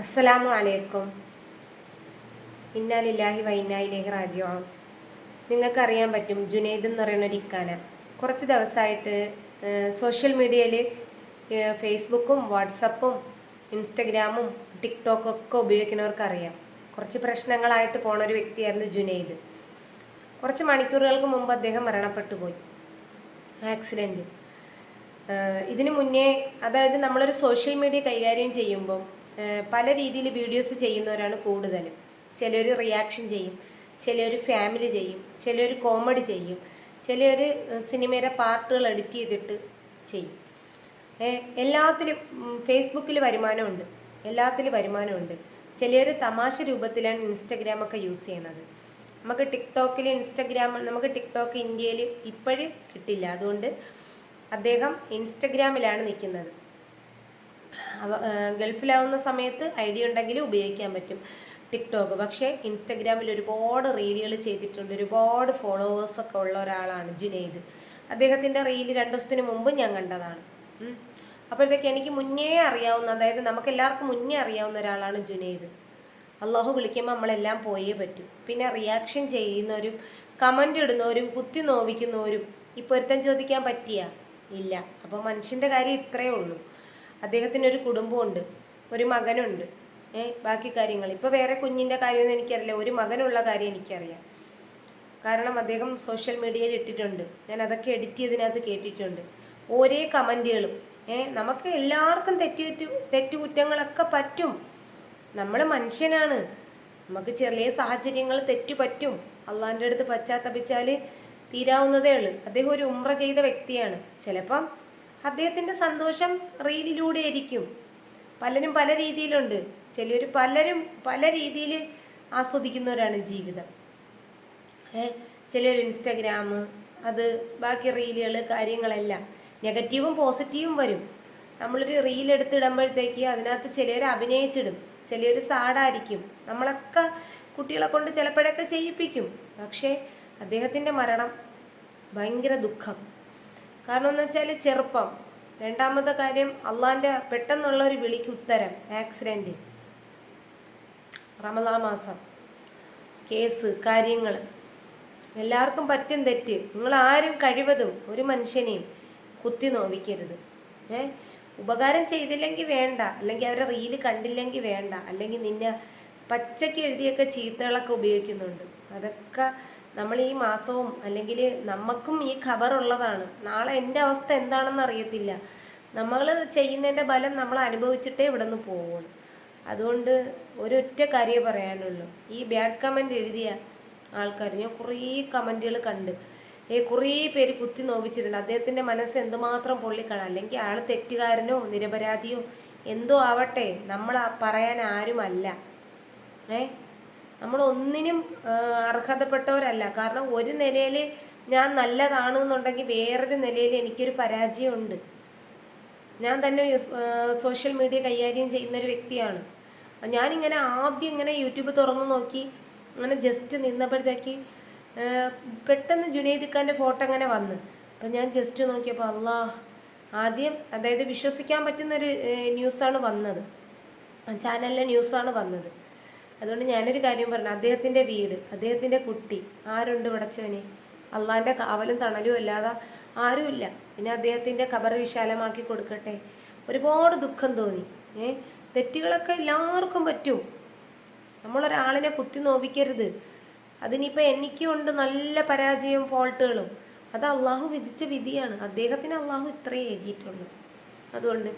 അസ്സലാമു അലൈക്കും. ഇന്നാലില്ലാഹി വൈനായിലേഹി റാജിയോ നിങ്ങൾക്കറിയാൻ പറ്റും ജുനൈദ് എന്ന് പറയുന്ന ഒരു ഇക്കാന. കുറച്ച് ദിവസമായിട്ട് സോഷ്യൽ മീഡിയയിൽ ഫേസ്ബുക്കും വാട്സപ്പും ഇൻസ്റ്റഗ്രാമും ടിക്ടോക്കും ഒക്കെ ഉപയോഗിക്കുന്നവർക്കറിയാം. കുറച്ച് പ്രശ്നങ്ങളായിട്ട് പോണ ഒരു വ്യക്തിയായിരുന്നു ജുനൈദ്. കുറച്ച് മണിക്കൂറുകൾക്ക് മുമ്പ് അദ്ദേഹം മരണപ്പെട്ടു പോയി. ആക്സിഡന്റ് ഇതിനു മുന്നേ അതായത് നമ്മളൊരു സോഷ്യൽ മീഡിയ കൈകാര്യം ചെയ്യുമ്പോൾ പല രീതിയിൽ വീഡിയോസ് ചെയ്യുന്നവരാണ് കൂടുതലും. ചിലർ റിയാക്ഷൻ ചെയ്യും ചിലർ ഫാമിലി ചെയ്യും ചിലർ കോമഡി ചെയ്യും ചിലർ സിനിമയുടെ പാർട്ടുകൾ എഡിറ്റ് ചെയ്തിട്ട് ചെയ്യും. എല്ലാത്തിലും ഫേസ്ബുക്കിൽ വരുമാനമുണ്ട് എല്ലാത്തിലും വരുമാനമുണ്ട്. ചിലർ തമാശ രൂപത്തിലാണ് ഇൻസ്റ്റഗ്രാമൊക്കെ യൂസ് ചെയ്യുന്നത്. നമുക്ക് ടിക്ടോക്കിൽ ഇൻസ്റ്റഗ്രാം നമുക്ക് ടിക്ടോക്ക് ഇന്ത്യയിൽ ഇപ്പോഴും കിട്ടില്ല. അതുകൊണ്ട് അദ്ദേഹം ഇൻസ്റ്റഗ്രാമിലാണ് നിൽക്കുന്നത്. ഗൾഫിലാവുന്ന സമയത്ത് ഐഡിയ ഉണ്ടെങ്കിൽ ഉപയോഗിക്കാൻ പറ്റും. ടിക്ടോക്ക് പക്ഷേ ഇൻസ്റ്റഗ്രാമിൽ ഒരുപാട് റീലുകൾ ചെയ്തിട്ടുണ്ട്. ഒരുപാട് ഫോളോവേഴ്സൊക്കെ ഉള്ള ഒരാളാണ് ജുനൈദ്. അദ്ദേഹത്തിന്റെ റീൽ രണ്ട് ദിവസത്തിന് മുമ്പ് ഞാൻ കണ്ടതാണ്. അപ്പോഴത്തേക്ക് എനിക്ക് മുന്നേ അറിയാവുന്ന അതായത് നമുക്ക് എല്ലാവർക്കും മുന്നേ അറിയാവുന്ന ഒരാളാണ് ജുനൈദ്. അള്ളാഹു വിളിക്കുമ്പോൾ നമ്മളെല്ലാം പോയേ പറ്റൂ. പിന്നെ റിയാക്ഷൻ ചെയ്യുന്നവരും കമന്റ് ഇടുന്നവരും കുത്തി നോവിക്കുന്നവരും ഈ ചോദിക്കാൻ പറ്റിയ? ഇല്ല. അപ്പോൾ മനുഷ്യന്റെ കാര്യം ഇത്രയേ ഉള്ളൂ. അദ്ദേഹത്തിന് ഒരു കുടുംബമുണ്ട് ഒരു മകനുണ്ട്. ഏ ബാക്കി കാര്യങ്ങൾ. ഇപ്പോൾ വേറെ കുഞ്ഞിന്റെ കാര്യമൊന്നും എനിക്കറിയില്ല. ഒരു മകനുള്ള കാര്യം എനിക്കറിയാം. കാരണം അദ്ദേഹം സോഷ്യൽ മീഡിയയിൽ ഇട്ടിട്ടുണ്ട്. ഞാൻ അതൊക്കെ എഡിറ്റ് ചെയ്തതിനകത്ത് കേട്ടിട്ടുണ്ട്. ഒരേ കമന്റുകളും. ഏഹ് നമുക്ക് എല്ലാവർക്കും തെറ്റു തെറ്റുകുറ്റങ്ങളൊക്കെ പറ്റും. നമ്മൾ മനുഷ്യനാണ്. നമുക്ക് ചെറിയ സാഹചര്യങ്ങൾ തെറ്റു പറ്റും. അള്ളാന്റെ അടുത്ത് പശ്ചാത്തപിച്ചാൽ തീരാവുന്നതേ ഉള്ളൂ. അദ്ദേഹം ഒരു ഉമ്ര ചെയ്ത വ്യക്തിയാണ്. ചിലപ്പം അദ്ദേഹത്തിന്റെ സന്തോഷം റീലിലൂടെ ആയിരിക്കും. പലരും പല രീതിയിലുണ്ട്. ചിലർ പലരും പല രീതിയിൽ ആസ്വദിക്കുന്നവരാണ് ജീവിതം. ചിലർ ഇൻസ്റ്റഗ്രാം അത് ബാക്കി റീലുകൾ കാര്യങ്ങളെല്ലാം നെഗറ്റീവും പോസിറ്റീവും വരും. നമ്മളൊരു റീൽ എടുത്തിടുമ്പോഴത്തേക്ക് അതിനകത്ത് ചിലർ അഭിനയിച്ചിടും. ചിലർ സാഡായിരിക്കും. നമ്മളൊക്കെ കുട്ടികളെ കൊണ്ട് ചിലപ്പോഴൊക്കെ ചെയ്യിപ്പിക്കും. പക്ഷേ അദ്ദേഹത്തിന്റെ മരണം ഭയങ്കര ദുഃഖം. കാരണം എന്ന് വെച്ചാൽ ചെറുപ്പം. രണ്ടാമത്തെ കാര്യം അള്ളാന്റെ പെട്ടെന്നുള്ള ഒരു വിളിക്ക് ഉത്തരം ആക്സിഡന്റ് റമദാ മാസം. കേസ് കാര്യങ്ങൾ എല്ലാവർക്കും പറ്റും തെറ്റ്. നിങ്ങൾ ആരും കഴിവതും ഒരു മനുഷ്യനെയും കുത്തി നോവിക്കരുത്. ഏ? ഉപകാരം ചെയ്തില്ലെങ്കിൽ വേണ്ട. അല്ലെങ്കിൽ അവരെ റീൽ കണ്ടില്ലെങ്കിൽ വേണ്ട. അല്ലെങ്കിൽ നിന്നെ പച്ചയ്ക്ക് എഴുതിയൊക്കെ ചീത്തകളൊക്കെ ഉപയോഗിക്കുന്നുണ്ട്. അതൊക്കെ നമ്മൾ ഈ മാസവും അല്ലെങ്കിൽ നമുക്കും ഈ ഖബറുള്ളതാണ് നാളെ എന്റെ അവസ്ഥ എന്താണെന്ന് അറിയത്തില്ല. നമ്മൾ ചെയ്യുന്നതിന്റെ ഫലം നമ്മൾ അനുഭവിച്ചിട്ടേ ഇവിടെ നിന്ന് പോവുള്ളൂ അതുകൊണ്ട് ഒരൊറ്റ കാര്യം പറയാനുള്ളൂ. ഈ ബാഡ് കമന്റ് എഴുതിയ ആൾക്കാർ ഞാൻ കുറേ കമന്റുകൾ കണ്ട് ഏ കുറേ പേര് കുത്തി നോവിച്ചിട്ടുണ്ട്. അദ്ദേഹത്തിന്റെ മനസ്സ് എന്തുമാത്രം പൊള്ളിക്കണം അല്ലെങ്കിൽ ആൾ തെറ്റുകാരനോ നിരപരാധിയോ എന്തോ ആവട്ടെ നമ്മൾ പറയാൻ ആരുമല്ല. ഏ? നമ്മൾ ഒന്നിനും അർഹതപ്പെട്ടവരല്ല. കാരണം ഒരു നിലയിൽ ഞാൻ നല്ലതാണ് എന്നുണ്ടെങ്കിൽ വേറൊരു നിലയിൽ എനിക്കൊരു പരാജയമുണ്ട്. ഞാൻ തന്നെ സോഷ്യൽ മീഡിയ കൈകാര്യം ചെയ്യുന്ന ഒരു വ്യക്തിയാണ്. ഞാനിങ്ങനെ ആദ്യം ഇങ്ങനെ യൂട്യൂബ് തുറന്നു നോക്കി അങ്ങനെ ജസ്റ്റ് നിന്നപ്പോഴത്തേക്ക് പെട്ടെന്ന് ജുനൈദ് ഖാന്റെ ഫോട്ടോ അങ്ങനെ വന്ന്. അപ്പം ഞാൻ ജസ്റ്റ് നോക്കിയപ്പോൾ അള്ളാഹ് ആദ്യം അതായത് വിശ്വസിക്കാൻ പറ്റുന്നൊരു ന്യൂസാണ് വന്നത്. ചാനലിലെ ന്യൂസാണ് വന്നത്. അതുകൊണ്ട് ഞാനൊരു കാര്യം പറഞ്ഞു. അദ്ദേഹത്തിന്റെ വീട് അദ്ദേഹത്തിന്റെ കുട്ടി ആരുണ്ട് വിടച്ചവന് അള്ളാന്റെ കാവലും തണലും അല്ലാതെ ആരുമില്ല. പിന്നെ അദ്ദേഹത്തിന്റെ കബർ വിശാലമാക്കി കൊടുക്കട്ടെ. ഒരുപാട് ദുഃഖം തോന്നി. ഏ? തെറ്റുകളൊക്കെ എല്ലാവർക്കും പറ്റും. നമ്മളൊരാളിനെ കുത്തി നോവിക്കരുത്. അതിനിപ്പോൾ എനിക്കുണ്ട് നല്ല പരാജയവും ഫോൾട്ടുകളും. അത് അള്ളാഹു വിധിച്ച വിധിയാണ്. അദ്ദേഹത്തിന് അള്ളാഹു ഇത്രയേ എഴുതിയിട്ടുള്ളൂ. അതുകൊണ്ട്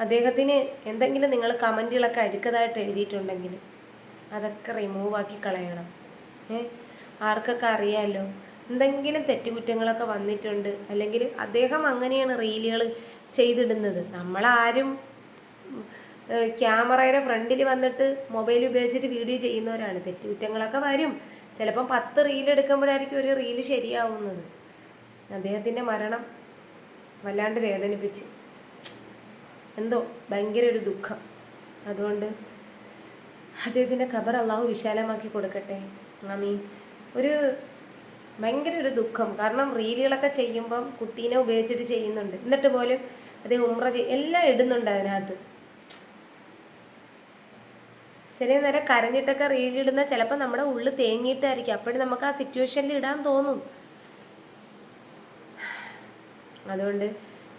അദ്ദേഹത്തിന് എന്തെങ്കിലും നിങ്ങൾ കമന്റുകളൊക്കെ അഴുക്കതായിട്ട് എഴുതിയിട്ടുണ്ടെങ്കിൽ അതൊക്കെ റിമൂവ് ആക്കി കളയണം. ആർക്കൊക്കെ അറിയാമല്ലോ എന്തെങ്കിലും തെറ്റുകുറ്റങ്ങളൊക്കെ വന്നിട്ടുണ്ട്. അല്ലെങ്കിൽ അദ്ദേഹം അങ്ങനെയാണ് റീലുകൾ ചെയ്തിടുന്നത്. നമ്മളാരും ക്യാമറയുടെ ഫ്രണ്ടിൽ വന്നിട്ട് മൊബൈൽ ഉപയോഗിച്ചിട്ട് വീഡിയോ ചെയ്യുന്നവരാണ്. തെറ്റുകുറ്റങ്ങളൊക്കെ വരും. ചിലപ്പം പത്ത് റീൽ എടുക്കുമ്പോഴായിരിക്കും ഒരു റീൽ ശരിയാവുന്നത്. അദ്ദേഹത്തിന്റെ മരണം വല്ലാണ്ട് വേദനിപ്പിച്ച്. എന്തോ ഭയങ്കര ഒരു ദുഃഖം. അതുകൊണ്ട് അദ്ദേഹത്തിന്റെ ഖബർ അള്ളാഹു വിശാലമാക്കി കൊടുക്കട്ടെ? നമി ഒരു ഭയങ്കര ഒരു ദുഃഖം. കാരണം റീലുകളൊക്കെ ചെയ്യുമ്പം കുട്ടീനെ ഉപയോഗിച്ചിട്ട് ചെയ്യുന്നുണ്ട്. എന്നിട്ട് പോലും അദ്ദേഹം ഉമ്ര എല്ലാം ഇടുന്നുണ്ട് അതിനകത്ത്. ചില നേരം കരഞ്ഞിട്ടൊക്കെ റീലിടുന്ന ചിലപ്പോൾ നമ്മുടെ ഉള്ളിൽ തേങ്ങിയിട്ടായിരിക്കും. അപ്പോഴും നമുക്ക് ആ സിറ്റുവേഷനിൽ ഇടാൻ തോന്നും. അതുകൊണ്ട്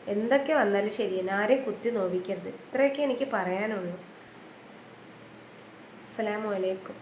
എന്തൊക്കെ വന്നാലും ശരിയാണ് ആരെയും കുത്തി നോവിക്കരുത്. ഇത്രയൊക്കെ എനിക്ക് പറയാനുള്ളൂ. അസ്സലാമു അലൈക്കും.